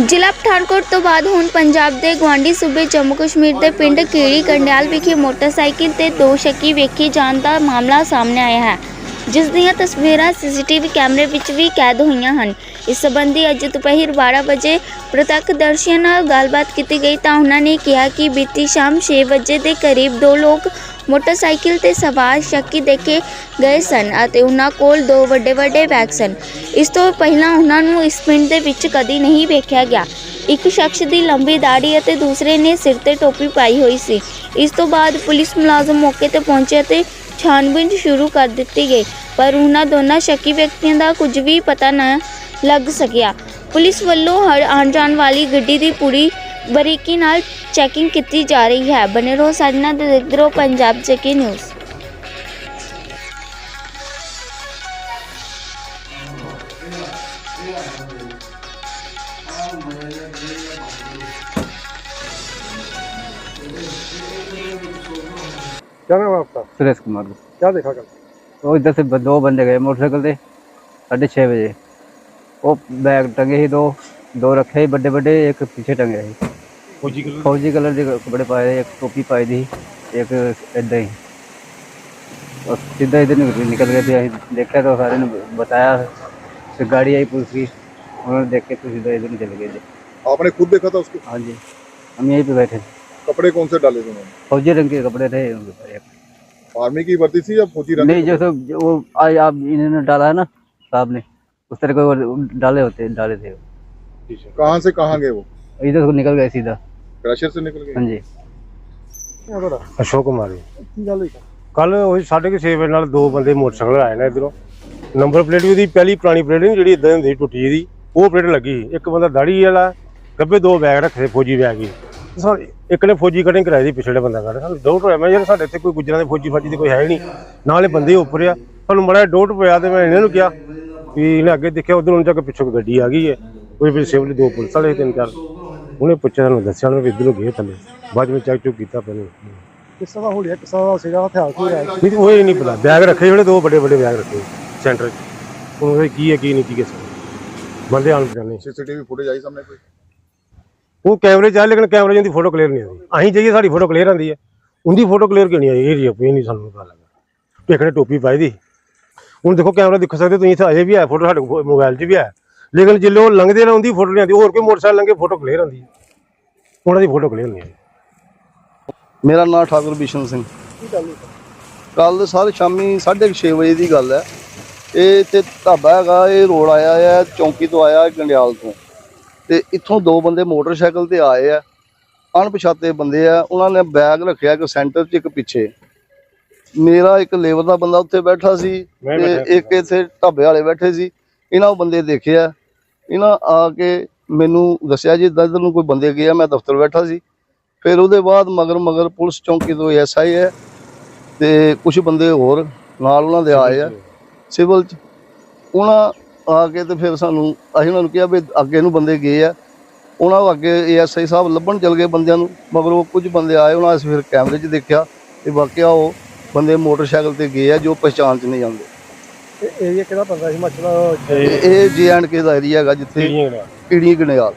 ਜ਼ਿਲ੍ਹਾ ਪਠਾਨਕੋਟ ਤੋਂ ਬਾਅਦ ਹੁਣ ਪੰਜਾਬ ਦੇ ਗਵਾਂਢੀ ਸੂਬੇ ਜੰਮੂ ਕਸ਼ਮੀਰ ਦੇ ਪਿੰਡ ਕੀੜੀ ਕੰਡਿਆਲ ਵਿਖੇ ਮੋਟਰਸਾਈਕਲ ਤੇ ਦੋ ਸ਼ੱਕੀ ਵੇਖੇ ਜਾਣ ਦਾ ਮਾਮਲਾ ਸਾਹਮਣੇ ਆਇਆ ਹੈ, ਜਿਸ ਦੀਆਂ ਤਸਵੀਰਾਂ ਸੀਸੀਟੀਵੀ ਕੈਮਰੇ ਵਿੱਚ ਵੀ ਕੈਦ ਹੋਈਆਂ ਹਨ। ਇਸ ਸੰਬੰਧੀ ਅੱਜ ਦੁਪਹਿਰ 12 ਵਜੇ ਪ੍ਰਤੱਖਦਰਸ਼ੀਆਂ ਨਾਲ ਗੱਲਬਾਤ ਕੀਤੀ ਗਈ ਤਾਂ ਉਹਨਾਂ ਨੇ ਕਿਹਾ ਕਿ ਬੀਤੀ ਸ਼ਾਮ 6 ਵਜੇ ਦੇ ਕਰੀਬ ਦੋ ਲੋਕ ਮੋਟਰਸਾਈਕਲ ਤੇ ਸਵਾਰ ਸ਼ੱਕੀ ਦੇਖੇ ਗਏ ਸਨ ਅਤੇ ਉਹਨਾਂ ਕੋਲ ਦੋ ਵੱਡੇ ਵੱਡੇ ਬੈਗ ਸਨ। ਇਸ ਤੋਂ ਪਹਿਲਾਂ ਉਹਨਾਂ ਨੂੰ ਇਸ ਪਿੰਡ ਦੇ ਵਿੱਚ ਕਦੀ ਨਹੀਂ ਵੇਖਿਆ ਗਿਆ। ਇੱਕ ਸ਼ਖਸ ਦੀ ਲੰਬੀ ਦਾੜੀ ਅਤੇ ਦੂਸਰੇ ਨੇ ਸਿਰ ਤੇ ਟੋਪੀ ਪਾਈ ਹੋਈ ਸੀ। ਇਸ ਤੋਂ ਬਾਅਦ ਪੁਲਿਸ ਮੁਲਾਜ਼ਮ ਮੌਕੇ ਤੇ ਪਹੁੰਚੇ ਅਤੇ ਛਾਣਬੀਣ ਸ਼ੁਰੂ ਕਰ ਦਿੱਤੀ ਗਈ, ਪਰ ਉਹਨਾਂ ਦੋਨਾਂ ਸ਼ੱਕੀ ਵਿਅਕਤੀਆਂ ਦਾ ਕੁਝ ਵੀ ਪਤਾ ਨਾ ਲੱਗ ਸਕਿਆ। ਪੁਲਿਸ ਵੱਲੋਂ ਹਰ ਆਉਣ ਜਾਣ ਵਾਲੀ ਗੱਡੀ ਦੀ ਪੂਰੀ ਬਰੀਕੀ ਨਾਲ ਚੈਕਿੰਗ ਕੀਤੀ ਜਾ ਰਹੀ ਹੈ ਬਨੇ ਰਹੋ ਸਾਡੇ ਨਾਲ ਤੇ ਦੇਖਦੇ ਰਹੋ ਪੰਜਾਬ ਜੇਕੇ ਨਿਊਜ਼ क्या नाम है आपका सुरेश कुमार क्या देखा कल वो इधर से ब- दो बंदे गए मोटरसाइकिल से साढ़े छः बजे वो बैग टंगे ही दो दो रखे ही बड़े बड़े एक पीछे टंगे ही फौजी कलर? फौजी कलर के कपड़े पाए एक टोपी पाई थी एक इदा ही। और सीधा इधर निकल निकल गए थे देखा तो सारे ने बताया फिर गाड़ी आई पुलिस की उन्होंने देख के तो सीधा इधर निकल गए थे। आपने खुद देखा था उसको? हाँ जी। हम यहीं पे बैठे कपड़े कौन से डाले थे उन्होंने? फौजी रंग के कपड़े थे उनके आर्मी की वर्दी थी या फौजी रंग नहीं जैसे जो वो आज आप इन्होंने डाला है ना साहब ने उस तरह के डाले होते डाले थे। कहाँ से कहाँ गए वो? इधर निकल गए सीधा। क्रशर से निकल गए हाँ जी क्या बड़ा ਅਸ਼ੋਕ ਕੁਮਾਰ ਜੀ की गल है ਕੱਲ ਉਹੀ ਸਾਢੇ ਕੁ ਛੇ ਵਜੇ ਨਾਲ ਦੋ ਬੰਦੇ ਮੋਟਰਸਾਈਕਲ ਆਏ ਨੇ ਇਧਰੋਂ ਨੰਬਰ ਪਲੇਟ ਵੀ ਉਹਦੀ ਪਹਿਲੀ ਪੁਰਾਣੀ ਪਲੇਟ ਨਹੀਂ ਜਿਹੜੀ ਇਦਾਂ ਹੁੰਦੀ ਟੁੱਟੀ ਜਿਹੀ ਉਹ ਪਲੇਟ ਲੱਗੀ ਸੀ। ਇੱਕ ਬੰਦਾ ਦਾੜੀ ਵਾਲਾ ਗੱਬੇ ਦੋ ਬੈਗ ਰੱਖੇ ਫੌਜੀ ਬੈਗ ਹੀ ਤੇ ਸਾਨੂੰ ਇੱਕ ਨੇ ਫੌਜੀ ਕਟਿੰਗ ਕਰਾਈ ਦੀ ਪਿਛਲੇ ਬੰਦਾ ਕੱਢ ਸਾਨੂੰ ਡੋਟ ਹੋਇਆ ਮੈਂ ਯਾਰ ਸਾਡੇ ਇੱਥੇ ਕੋਈ ਗੁੱਜਰਾਂ ਦੇ ਫੌਜੀ ਫਾਜੀ ਦੇ ਕੋਈ ਹੈ ਹੀ ਨਹੀਂ ਨਾਲੇ ਬੰਦੇ ਉੱਪਰ ਆ ਸਾਨੂੰ ਮੜਾ ਡੋਟ ਪਿਆ ਤੇ ਮੈਂ ਇਹਨਾਂ ਨੂੰ ਕਿਹਾ ਵੀ ਇਹਨੇ ਅੱਗੇ ਦੇਖਿਆ ਉਧਰ ਨੂੰ ਜਾ ਕੇ ਪਿੱਛੋਂ ਗੱਡੀ ਆ ਗਈ ਹੈ ਕੋਈ ਵੀ ਸਿਵਲ ਦੋ ਪੁਲਿਸ ਵਾਲੇ ਤਿੰਨ ਚਾਰ ਉਹਨੇ ਪੁੱਛਿਆ ਤੁਹਾਨੂੰ ਦੱਸਿਆ ਉਹਨੇ ਵੀ ਇੱਧਰੋਂ ਗਏ ਥੱਲੇ। ਬਾਅਦ ਵਿੱਚ ਚੈੱਕ ਚੁੱਕ ਕੀਤਾ ਪਹਿਲੇ। ਕਿਸੇ ਦਾ ਹੋਲਿਆ ਕਿਸੇ ਦਾ ਸੀਗਾ ਹਥਿਆਰ ਕੋਈ ਹੈ ਨਹੀਂ ਉਹ ਹੀ ਨਹੀਂ ਪਤਾ। ਬੈਗ ਰੱਖੇ ਜਿਹੜੇ ਦੋ ਵੱਡੇ ਵੱਡੇ ਬੈਗ ਰੱਖੇ ਸੈਂਟਰ 'ਚ। ਉਹਨਾਂ ਕੀ ਹੈ ਕੀ ਨਹੀਂ ਕੀ ਕਿਸੇ ਬੰਦੇ ਆਣ ਪਛਾਣੇ। ਸੀਸੀਟੀਵੀ ਫੁਟੇਜ ਆਈ ਸਾਹਮਣੇ ਕੋਈ? ਉਹ ਕੈਮਰੇ 'ਚ ਆ ਲੇਕਿਨ ਕੈਮਰੇ 'ਚ ਫੋਟੋ ਕਲੀਅਰ ਨਹੀਂ ਆਉਂਦੀ। ਅਸੀਂ ਜਾਈਏ ਸਾਡੀ ਫੋਟੋ ਕਲੀਅਰ ਆਉਂਦੀ ਹੈ। ਉਹਦੀ ਫੋਟੋ ਕਲੀਅਰ ਕਿਉਂ ਨਹੀਂ ਆਈ? ਇਹ ਰਿਆ ਨਹੀਂ ਸਾਨੂੰ ਪਤਾ ਲੱਗਦਾ ਇੱਕ ਨੇ ਟੋਪੀ ਪਾਈ ਦੀ। ਹੁਣ ਦੇਖੋ ਕੈਮਰਾ ਦੇਖ ਸਕਦੇ ਤੁਸੀਂ ਇੱਥੇ ਅਜੇ ਵੀ ਹੈ ਫੋਟੋ ਸਾਡੇ ਮੋਬਾਈਲ 'ਚ ਵੀ ਹੈ। ਲੇਕਿਨ ਜਿੱਲੇ ਉਹ ਲੰਘਦੇ ਨੇ ਉਹਦੀ ਫੋਟੋ ਨਹੀਂ ਆਉਂਦੀ ਹੋਰ ਕੋਈ ਮੋਟਰਸਾਈਕਲ ਲੰਘੇ ਫੋਟੋ ਕਲੀਅਰ ਆਉਂਦੀ ਹੈ। ਉਹਨਾਂ ਦੀ ਫੋਟੋ ਕਲੀਅਰ ਨਹੀਂ ਆਈ। ਮੇਰਾ ਨਾਮ ਠਾਕੁਰ ਬਿਸ਼ਨ ਸਿੰਘ। ਕੱਲ ਸਰ ਸ਼ਾਮੀ 6:30 ਵਜੇ ਦੀ ਗੱਲ ਹੈ। ਇਹ ਤੇ ਢਾਬਾ ਹੈਗਾ ਇਹ ਰੋਡ ਆਇਆ ਹੈ ਚੌਂਕੀ ਤੋਂ ਆਇਆ ਗੰਡਿਆਲ ਤੋਂ। ਤੇ ਇੱਥੋਂ ਦੋ ਬੰਦੇ ਮੋਟਰਸਾਈਕਲ ਤੇ ਆਏ ਆ। ਅਣਪਛਾਤੇ ਬੰਦੇ ਆ ਉਹਨਾਂ ਨੇ ਬੈਗ ਰੱਖਿਆ ਇੱਕ ਸੈਂਟਰ 'ਚ ਇੱਕ ਪਿੱਛੇ। ਮੇਰਾ ਇੱਕ ਲੇਬਰ ਦਾ ਬੰਦਾ ਉੱਥੇ ਬੈਠਾ ਸੀ ਤੇ ਇੱਕ ਇੱਥੇ ਢਾਬੇ ਵਾਲੇ ਬੈਠੇ ਸੀ। ਇਹਨਾਂ ਬੰਦੇ ਦੇਖਿਆ। ਇਹਨਾਂ ਆ ਕੇ ਮੈਨੂੰ ਦੱਸਿਆ ਜੀ, ਇੱਦਾਂ ਇੱਧਰ ਨੂੰ ਕੋਈ ਬੰਦੇ ਗਿਆ, ਮੈਂ ਦਫ਼ਤਰ ਬੈਠਾ ਸੀ। ਫਿਰ ਉਹਦੇ ਬਾਅਦ ਮਗਰ ਮਗਰ ਪੁਲਿਸ ਚੌਂਕੀ ਤੋਂ ਐਸਆਈ ਹੈ ਤੇ ਕੁਝ ਬੰਦੇ ਹੋਰ ਨਾਲ ਉਹਨਾਂ ਦੇ ਆਏ ਆ, ਸਿਵਲ ਚ। ਉਹਨਾਂ ਆ ਕੇ ਤੇ ਫਿਰ ਸਾਨੂੰ, ਅਸੀਂ ਉਹਨਾਂ ਨੂੰ ਕਿਹਾ ਵੀ ਅੱਗੇ ਨੂੰ ਬੰਦੇ ਗਏ ਆ। ਉਹਨਾਂ ਨੂੰ ਅੱਗੇ ਏਐਸਆਈ ਸਾਹਿਬ ਲੱਭਣ ਚਲ ਗਏ ਬੰਦਿਆਂ ਨੂੰ, ਮਗਰ ਉਹ ਕੁਝ ਬੰਦੇ ਆਏ, ਉਹਨਾਂ ਅਸੀਂ ਫਿਰ ਕੈਮਰੇ 'ਚ ਦੇਖਿਆ ਤੇ ਵਾਕਿਆ ਉਹ ਬੰਦੇ ਮੋਟਰਸਾਈਕਲ ਤੇ ਗਏ ਆ, ਜੋ ਪਛਾਣ 'ਚ ਨਹੀਂ ਜਾਂਦੇ ਏਰੀਆ ਕਿਹੜਾ ਪੈਂਦਾ ਹਿਮਾਚਲ ਇਹ ਜੇ ਐਂਡ ਕੇ ਦਾ ਏਰੀਆ ਹੈਗਾ ਜਿੱਥੇ ਪੀੜੀਆਂ ਗਣਿਆਲ